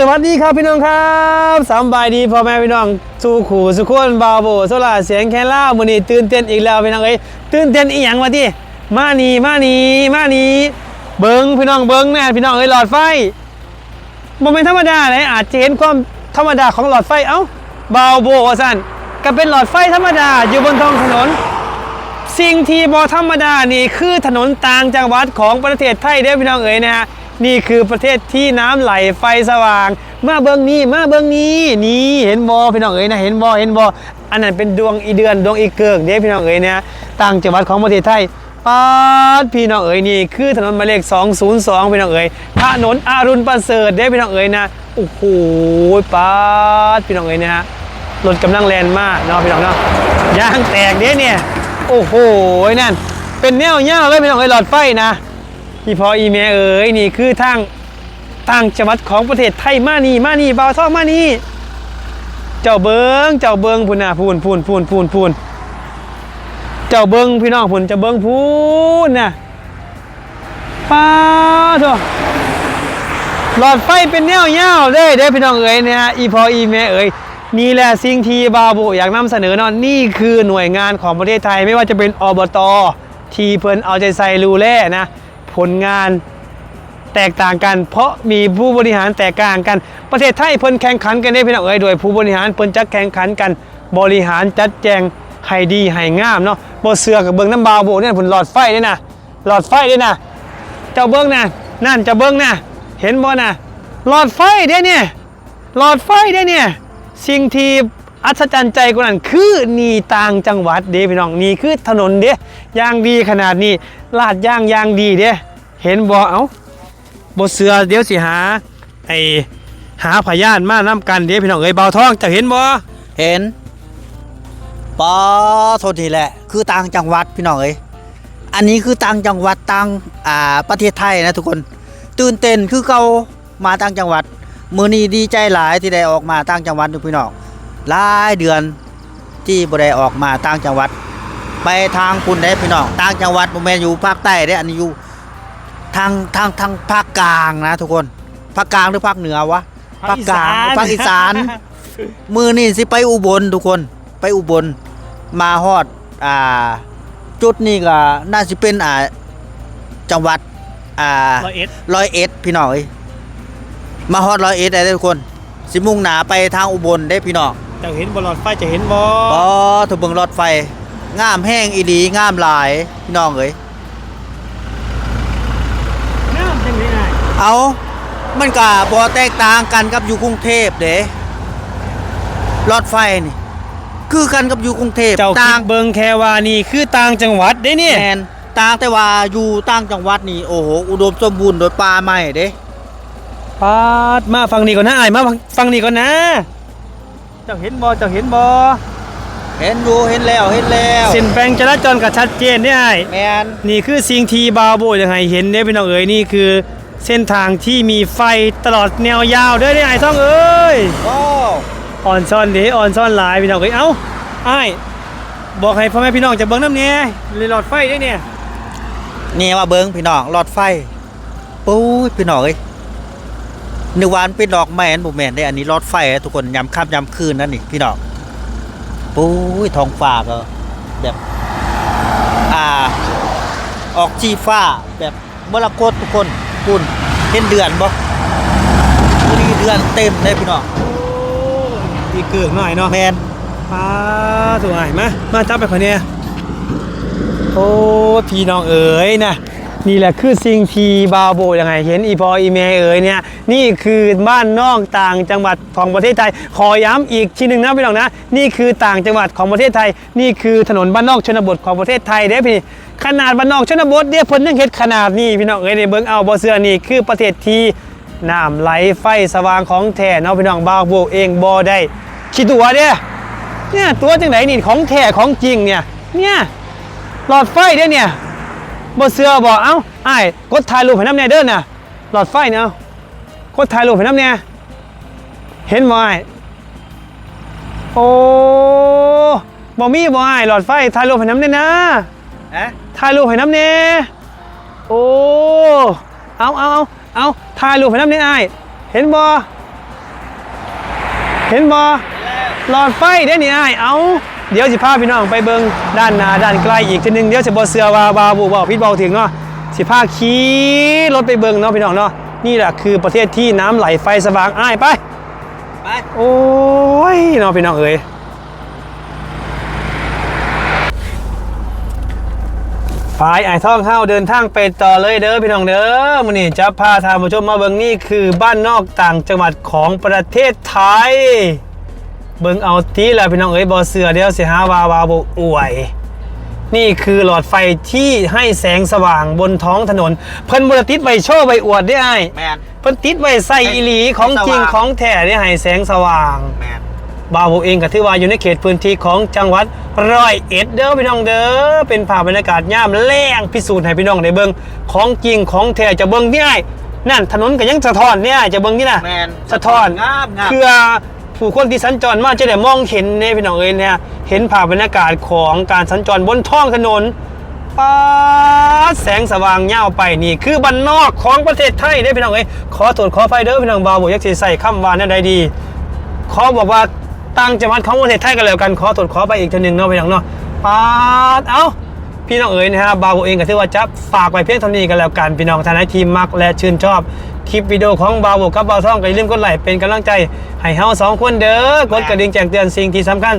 สวัสดีครับพี่น้องครับสบายดีพ่อแม่พี่น้องสู่ขู่สุขคนบาโบโซลาเสียงแค่ล่ามือนี้ตื่นเต้นอีกแล้วพี่น้องเอ้ยตื่นเต้นอีหยังวะที่มานี่มานี่มานี่เบิงพี่น้องเบิงแน่พี่น้องเอ้ยหลอดไฟบ่เป็นธรรมดาเลยอาจจะเห็นความธรรมดาของหลอดไฟเอ้าบาโบว่าสั่นก็เป็นหลอดไฟธรรมดาอยู่บนท้องถนน สิ่งที่บอธรรมดานี่คือถนนต่างจังหวัดของประเทศไทยเด้พี่น้องเอ๋ยนะฮะ นี่คือประเทศที่น้ำไหลไฟสว่าง มาเบิ้งนี้มาเบิ้งนี้นี่เห็นบอพี่น้องเอ๋ยนะเห็นบอเห็นบออันนั้นเป็นดวงอีเดือนดวงอีเกิกเด้พี่น้องเอ๋ยนะต่างจังหวัดของประเทศไทยปาดพี่น้องเอ๋ยนี่คือถนนหมายเลข 202พี่น้องเอ๋ยถนนอารุณประเสริฐเด้พี่น้องเอ๋ยนะโอ้โหปาดพี่น้องเอ๋ยนะฮะรถกำลังแลนมากเนาะพี่น้องเนาะยางแตกเด้เนี่ยโอ้โหนั่นเป็นแนวเงาเลยพี่น้องเอ้ยหลอดไฟนะ พี่พออีเมเอ๋ยนี่คือทางต่างจังหวัดของประเทศไทยมานี่มานี่บ่าวท่องมานี่เจ้าเบิงเจ้าเบิงพูนน่ะพูนพูนพูนพูนพูนเจ้าเบิงพี่น้องพูนเจ้าเบิงพูนน่ะป้าโถหลอดไฟเป็นแนวเงาเด้เด้พี่น้องเอ๋ยเนี่ยฮะอีพออีเมเอ๋ยนี่แหละสิ่งที่บาวโบอยากนำเสนอนาะนี่คือหน่วยงานของประเทศไทยไม่ว่าจะเป็นอบต ทีเพิ่นเอาใจใส่รูแล่นะ ผลงานแตกต่างกัน เพราะมีผู้บริหารแตกต่างกัน ประเทศไทยเพิ่นแข่งขันกันได้พี่น้องเอ๋ยโดยผู้บริหารเพิ่นจะแข่งขันกัน บริหารจัดแจงให้ดีให้งามเนาะบ่เสือกับเบิ่งน้ำบาวโบเนี่ยผลหลอดไฟด้วยนะหลอดไฟด้วยนะเจ้าเบิ่งนะนั่นเจ้าเบิ่งนะเห็นบ่นะหลอดไฟเด้เนี่ยหลอดไฟได้เนี่ยสิ่งที่อัศจรรย์ใจกว่านั้นคือนีต่างจังหวัดเด้พี่น้องนี่คือถนนเด้ยางดีขนาดนี้ลาดยางยางดีเด้ เห็นบ่เอาบ่เสือเดี๋ยวสิหาไอหาพยานมานํกันเด้พี่น้องเอ้ยเบาท้องจะเห็นบ่เห็นปอโทษทีแหละ คือต่างจังหวัดพี่น้องเอ้ยอันนี้คือต่างจังหวัดต่างอ่าประเทศไทยนะทุกคน ตื่นเต้นคือเก่ามาต่างจังหวัดมือนี้ดีใจหลายที่ได้ออกมาต่างจังหวัดพี่น้องหลายเดือนที่บ่ได้ออกมาต่างจังหวัด ไปทางคุณได้พี่น้องต่างจังหวัดบ่แม่นอยู่ภาคใต้ได้อันนี้อยู่ ทางทางทางภาคกลางนะทุกคนภาคกลางหรือภาคเหนือวะภาคกลางภาคอีสาน มือนี่สิไปอุบลทุกคนไปอุบลมาฮอดอ่าจุดนี้ก็น่าสิเป็นอ่าจังหวัดอ่าร้อยเอ็ดร้อยเอ็ดพี่น้องเอ้ยมาฮอดร้อยเอ็ดได้ทุกคน สิมุ่งหนาไปทางอุบลได้พี่น้องจะเห็นบ่หลอดไฟจะเห็นบ่บ่ถูกเบิ่งรถไฟงามแห้งอีหลีงามหลายพี่น้องเอ้ย น้ำจังได๋อ้าย เอามันก็บ่แตกต่างกันกับอยู่กรุงเทพเด้รถไฟนี่ คือกันกับอยู่กรุงเทพเจ้าคิต่างดเบิ่งแค่ว่านี่คือต่างจังหวัดเด้เนี่ยแมนต่างแต่ว่าอยู่ต่างจังหวัดนี่โอ้โหอุดมสมบูรณ์โดยป่าไม้เด้ปาดมาฟังนี่ก่อนนะอ้ายมาฟังฟังนี่ก่อนนะ เจ้าเห็นบ่เจ้าเห็นบ่เห็นอยู่เห็นแล้วเห็นแล้วเส้นแบ่งจราจรก็ชัดเจนเด้อ้าย แมนนี่คือสิ่งที่บาวโบยังไงเห็นเด้พี่น้องเอ๋ยนี่คือ เส้นทางที่มีไฟตลอดแนวยาวเด้อเด้อ้ายท่องเอ้ยโอ้อ่อนซ่อนเด้อ่อนซ่อนหลายพี่น้องเอ้ยเอ้าอ้ายบอกให้พ่อแม่พี่น้องจะเบิ่งน้ำเนี่ยเลยหลอดไฟเด้เนี่ยนี่ว่าเบิ้งพี่น้องหลอดไฟปุ้ยพี่น้องเอ้ยนึกวามันเป็นดอกไม้อันบ่แม่นได้อันนี้หลอดไฟอะทุกคนยามค่ำยามคืนนั่นนี่พี่น้องปุ้ยท้องฟ้าก็แบบอ่าออกจีฟ้าแบบมรกตทุกคน คุณเห็นเดือนบ่มื้อนี้เดือนเต็มเลยพี่น้องอีกเกือกหน่อยเนาะแมนป้าสวยมามาจับไปคนเนี้ยโอ้พี่น้องเอ๋ยนะ นี่แหละคือสิ่งที่บาโบยังไง เห็นอีพออีเมเอ๋ยเนี่ยนี่คือบ้านนอกต่างจังหวัดของประเทศไทย ขอย้ำอีกทีหนึ่งนะพี่น้องนะนี่คือต่างจังหวัดของประเทศไทย นี่คือถนนบ้านนอกชนบทของประเทศไทยเด้พี่ขนาดบ้านนอกชนบทเนี่ยเพิ่นยังเฮ็ดขนาดนี้พี่น้องเอ๋ยในเบิ่งเอาบ่เสื้อนี่คือประเทศที่น้ำไหลไฟสว่างของแท้เนาะพี่น้องบาโบเองบ่ได้คิดตัวเด้เนี่ยตัวจังไหนนี่ของแท้ของจริงเนี่ยเนี่ยหลอดไฟเด้เนี่ย บ่เสือบ่เอ้าอ้ายกดถ่ายรูปให้น้ำแน่เด้อน่ะหลอดไฟเนี่ยเอากดถ่ายรูปให้น้ำแน่เห็นบ่อ้ายโอ้บ่มีบ่อ้ายหลอดไฟถ่ายรูปให้น้ำแน่นะฮะถ่ายรูปให้น้ำแน่โอ้เอาเอาเอาเอาถ่ายรูปให้น้ำแน่อ้ายเห็นบ่เห็นบ่หลอดไฟเด้นี่อ้ายเอา เดี๋ยวสิพาพี่น้องไปเบิ่งด้านหน้าด้านไกลอีกทีหนึงเดี๋ยวสิบ่เสือว่าบาบูบ่พิดเบาถึงเนาะสิพาขี่รถไปเบิ่งเนาะพี่น้องเนาะนี่แหละคือประเทศที่น้ำไหลไฟสว่างอ้ายไปไปโอ้ยน้องพี่น้องเอ๋ยฝายไอ้ท่องเข้าเดินทางไปต่อเลยเด้อพี่น้องเด้อมื้อนี้จะพาทานผู้ชมมาเบิ่งนี่คือบ้านนอกต่างจังหวัดของประเทศไทย เบิ่งเอาทีละพี่น้องเอ๋ยบ่เสือเดี๋ยวสิหาวาวาบ่อวยนี่คือหลอดไฟที่ให้แสงสว่างบนท้องถนน เพิ่นบ่ได้ติดไว้โชว์ไว้อวดได้อ้ายแมนเพิ่นติดไว้ใส่อีหลีของจริงของแท้ได้ให้แสงสว่างแมนบาวโบเองก็ถือว่าอยู่ในเขตพื้นที่ของจังหวัดร้อยเอ็ดเด้อพี่น้องเด้อเป็นภาพบรรยากาศย่ามแรงพิสูจน์ให้พี่น้องได้เบิ่งของจริงของแท้จะเบิ่งที่ไหนนั่นถนนก็ยังสะท้อนเนี่ยจะเบิ่งที่น่ะแมนสะท้อนงามงามเพื่อ ผู้คนที่สัญจรมาจะได้มองเห็นเนี่ยพี่น้องเอ้ยเนี่ยเห็นภาพบรรยากาศของการสัญจรบนท้องถนนป้าดแสงสว่างเย่าวไปนี่คือบ้านนอกของประเทศไทยได้อพี่น้องเอ้ยขอตรวจขอไฟเด้อพี่น้องบาวบอกยักษ์สิใส่คำวานนั่นใดดีขอบอกว่าต่างจังหวัดของประเทศไทยกันแล้วกันขอตรวจขอไปอีกทีหนึ่งเนาะพี่น้องเนาะปาดเอ้าพี่น้องเอ๋ยนะฮะบาวเองก็ถือว่าจะฝากไว้เพียงเท่านี้กันแล้วกันพี่น้องทานายทีมมักและชื่นชอบ คลิปวิดีโอของบาวกับบาวท่องก็อย่าลืมกดไลค์เป็นกำลังใจให้เฮาสองคนเด้อกดกระดิ่งแจ้งเตือนสิ่งที่สำคัญ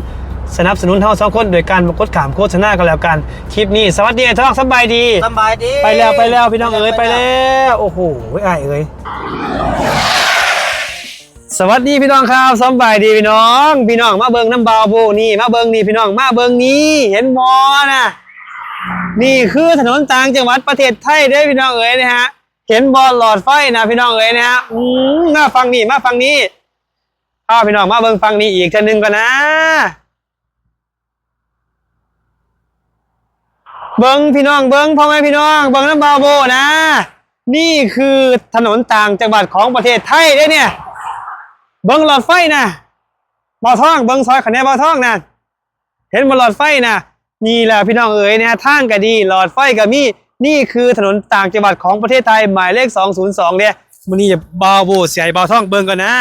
สนับสนุนเฮาสองคนโดยการกดขามโฆษณากันแล้วกันคลิปนี้ สวัสดีท่องสบายดี สบายดีไปแล้วไปแล้วพี่น้องเอ๋ยไปแล้วโอ้โหไอ้เอ๋ยสวัสดีพี่น้องครับสบายดีพี่น้อง พี่น้องมาเบิงน้ำบาวโบนี่มาเบิงนี่พี่น้องมาเบิงนี่เห็นบอนะนี่คือถนนต่างจังหวัดประเทศไทยเด้พี่น้องเอ๋ยนะฮะ เห็นบอลหลอดไฟนะพี่น้องเอ๋ยนะฮะอืมมาฟังนี่มาฟังนี่อ้าพี่น้องมาเบิงฟังนี่อีกทีหนึงก่อนนะ เบิงพี่น้องเบิงพ่อแม่พี่น้องเบิงน้ำบาโบนะ นี่คือถนนต่างจังหวัดของประเทศไทยเด้เนี่ย เบิงหลอดไฟนะบาวท่องเบิงซอยคะแนนบาวท่องนะเห็นบนหลอดไฟนะนี่แหละพี่น้องเอ๋ยเนี่ยทางก็ดี หลอดไฟก็มี นี่คือถนนต่างจังหวัดของประเทศไทยหมายเลข 202เนี่ยมันนี่จะบาวโบเสียบาวท่องเบิงก่อนนะ